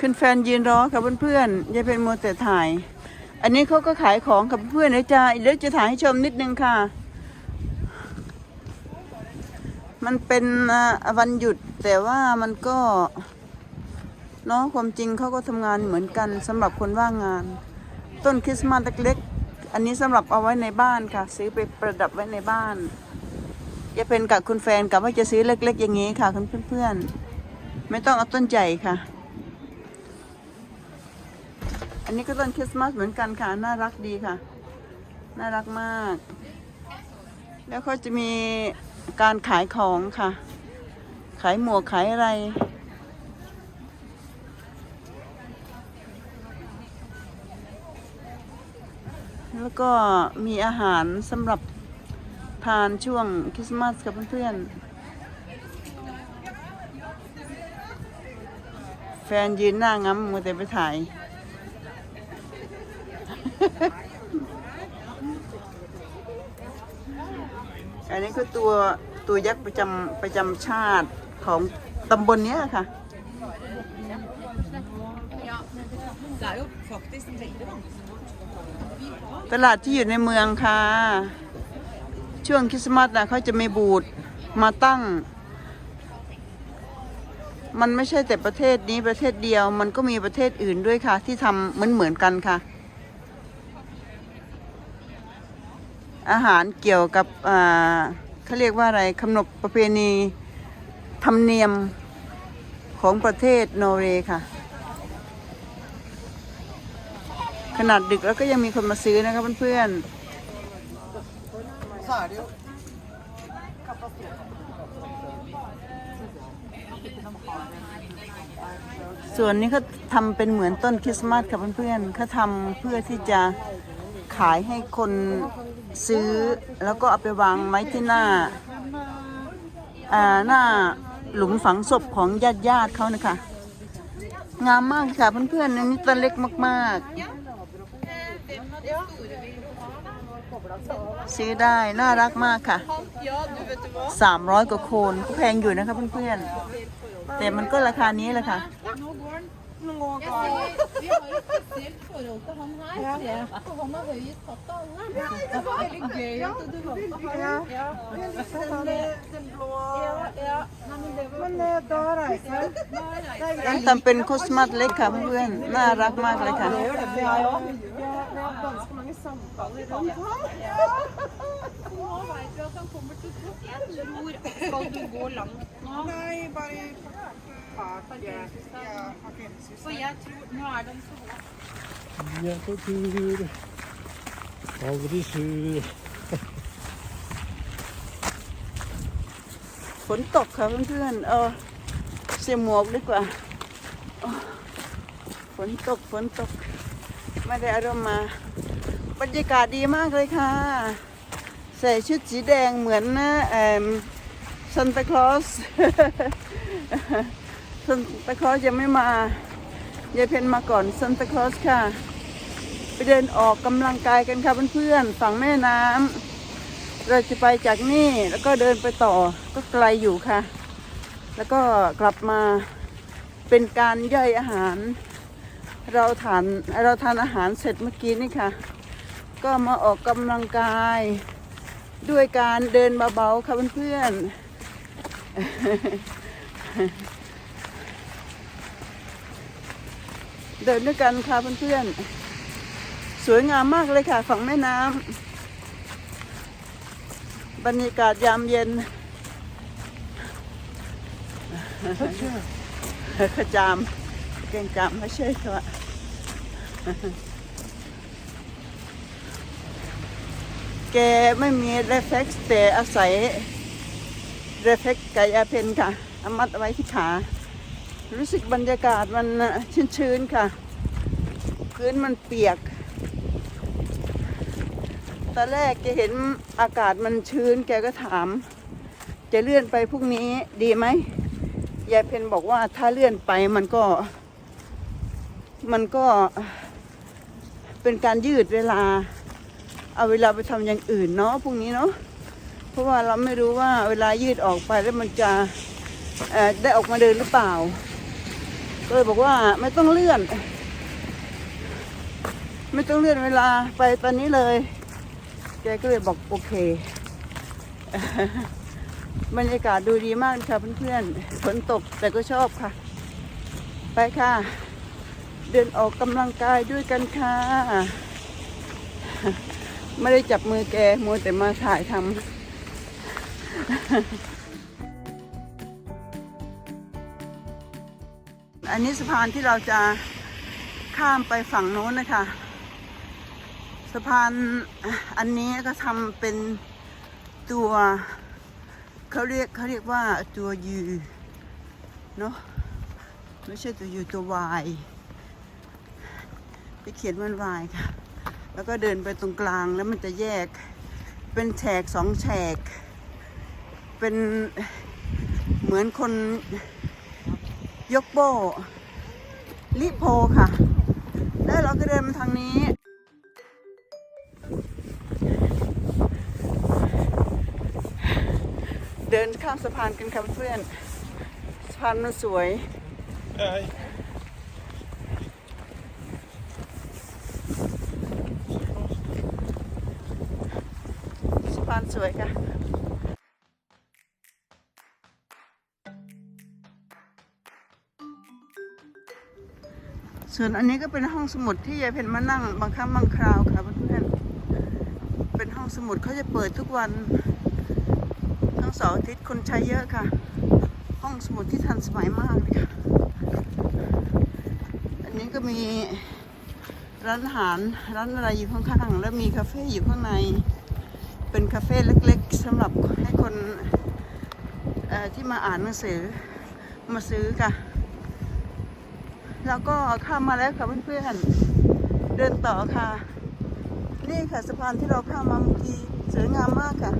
ขึ้นแฟนยืนรอค่ะเพื่อนๆอย่าเป็นโมวแต่ถ่าย อันนี้เขาก็ขายของกับเพื่อนเดี๋ยวจะเดี๋ยวจะถ่ายให้ชมนิดนึงค่ะ มันเป็นวันหยุดแต่ว่ามันก็เนาะความจริงเขาก็ทำงานเหมือนกันสำหรับคนว่างงาน ต้นคริสต์มาสเล็กๆอันนี้สำหรับเอาไว้ในบ้านค่ะ ซื้อไปประดับไว้ในบ้านจะเป็นกับคุณแฟนกับว่าจะซื้อเล็ก ๆ อย่างนี้ค่ะคุณเพื่อนๆไม่ต้องเอาต้นใหญ่ค่ะ อันนี้ก็ต้นคริสต์มาสเหมือนกันค่ะ น่ารักดีค่ะ น่ารักมาก แล้วก็จะมีการขายของค่ะ ขายหมวกขายอะไร แล้วก็มีอาหารสำหรับทานช่วงคริสต์มาสกับเพื่อนๆ แฟนยืนหน้าง้ำมัวแต่ไปถ่าย นนี้คือตัวตัวยักษ์ประจำประจำชาติของตำบลเนี้ยค่ะ ตลาดที่อยู่ในเมืองค่ะ ช่วงคริสต์มาสนะเขาจะมีบูธมาตั้ง มันไม่ใช่แต่ประเทศนี้ประเทศเดียว มันก็มีประเทศอื่นด้วยค่ะ ที่ทำเหมือนเหมือนกันค่ะ อาหารเกี่ยวกับเขาเรียกว่าอะไรขนบประเพณีธรรมเนียมของประเทศนอร์เวย์ค่ะ ขนาดดึกแล้วก็ยังมีคนมาซื้อนะคะเพื่อนๆ ส่วนนี้เขาทำเป็นเหมือนต้นคริสต์มาสค่ะเพื่อนๆเขาทำเพื่อที่จะขายให้คน ซื้อแล้วก็เอาไปวางไว้ที่หน้าอ่าหน้าหลุมฝังศพของญาติญาติเขานะคะ งามมากค่ะเพื่อนๆอันนี้ต้นเล็กมากๆ ซื้อได้น่ารักมากค่ะสามร้อยกว่าโคนก็แพงอยู่นะคะเพื่อนๆ แต่มันก็ราคานี้แหละค่ะ Nå går den. Nå går den. Vi har et spesielt forhold til han her. For han har høyest hatt av alle. Det var veldig gøy at du valgte han. Ja. Den blå Ja, ja. Nei, men det var Men eh, da reiser jeg. ต้องทำเป็นคริสต์มาสเล็กค่ะเพื่อนๆน่ารักมากเลยค่ะ Det gjør det for jeg òg. Vi har vi har hatt ganske mange samtaler rundt han. Nå vet vi at han kommer til å gå. Jeg tror Skal du gå langt nå? Nei, bare parkeringshuset. Ja, parkeringshuset. For jeg tror Nå er den så våt. Jeg er på tur, aldri sur. ฝนตกค่ะเพื่อนๆ เออเสียหมวกดีกว่า ฝนตก ฝนตก ไม่ได้อารมณ์มา บรรยากาศดีมากเลยค่ะ ใส่ชุดสีแดงเหมือนนะเอ่อซันตาคลอส ซันตาคลอสยังไม่มายายเพนมาก่อนซันตาคลอสค่ะ ไปเดินออกกำลังกายกันค่ะเพื่อนๆฝั่งแม่น้ำเราจะไปจากนี่แล้วก็เดินไปต่อก็ไกลอยู่ค่ะ แล้วก็กลับมาเป็นการย่อยอาหาร เราทานเราทานอาหารเสร็จเมื่อกี้นี่ค่ะ ก็มาออกกำลังกาย ด้วยการเดินเบาๆค่ะเพื่อนๆ ดินด้วยกันค่ะเพื่อนๆ สวยงามมากเลยค่ะฝั่งแม่น้ำบรรยากาศยามเย็นขจามเก่งจามไม่ใช่ค่ะแกไม่มีเรฟเฟกซ์แต่อาศัยเรฟเฟกซ์กายเพนค่ะอามัดเอาไว้ที่ขา รู้สึกบรรยากาศมันชื้นๆค่ะ พื้นมันเปียก ตอนแรกแกเห็นอากาศมันชื้น แกก็ถาม จะเลื่อนไปพรุ่งนี้ดีไหมยายเพนบอกว่าถ้าเลื่อนไปมันก็ มันก็เป็นการยืดเวลา เอาเวลาไปทำอย่างอื่นเนาะพรุ่งนี้เนาะเพราะว่าเราไม่รู้ว่าเวลายืดออกไปแล้วมันจะได้ออกมาเดินหรือเปล่า ก็เลยบอกว่าไม่ต้องเลื่อน ไม่ต้องเลื่อนเวลาไปตอนนี้เลย แกก็เลยบอกโอเค บรรยากาศดูดีมากค่ะเพื่อนๆฝนตกแต่ก็ชอบค่ะ ไปค่ะ เดินออกกำลังกายด้วยกันค่ะ ไม่ได้จับมือแกมัวแต่มาถ่ายทำอันนี้สะพานที่เราจะข้ามไปฝั่งโน้นนะคะ สะพานอันนี้ก็ทำเป็นตัวเขาเรียกเขาเรียกว่าตัวยูเนาะไม่ใช่ตัวยูตัววายไปเขียนมันวายค่ะ แล้วก็เดินไปตรงกลางแล้วมันจะแยกเป็นแฉกสองแฉก เป็นเหมือนคนยกโบลิโพค่ะ แล้วเราก็เดินมาทางนี้ เดินข้ามสะพานกันค่ะเพื่อน สะพานมันสวย Nej. สะพานสวยค่ะส่วนอันนี้ก็เป็นห้องสมุดที่ยายเพนมานั่งบางครั้งบางคราวค่ะเพื่อนๆเป็นห้องสมุดเขาจะเปิดทุกวัน ทั้งสอาทิตย์คนใช้เยอะค่ะ ห้องสมุดที่ทันสมัยมากเลยค่ะ อันนี้ก็มีร้านอาหารร้านอะไรอยู่ข้างๆแล้วมีคาเฟ่อยู่ข้างใน เป็นคาเฟ่เล็กๆสำหรับให้คนที่มาอ่านหนังสือมาซื้อค่ะ แล้วก็ข้ามมาแล้วค่ะเพื่อนๆ เดินต่อค่ะ นี่ค่ะสะพานที่เราข้ามมาเมื่อกี้สวยงามมากค่ะ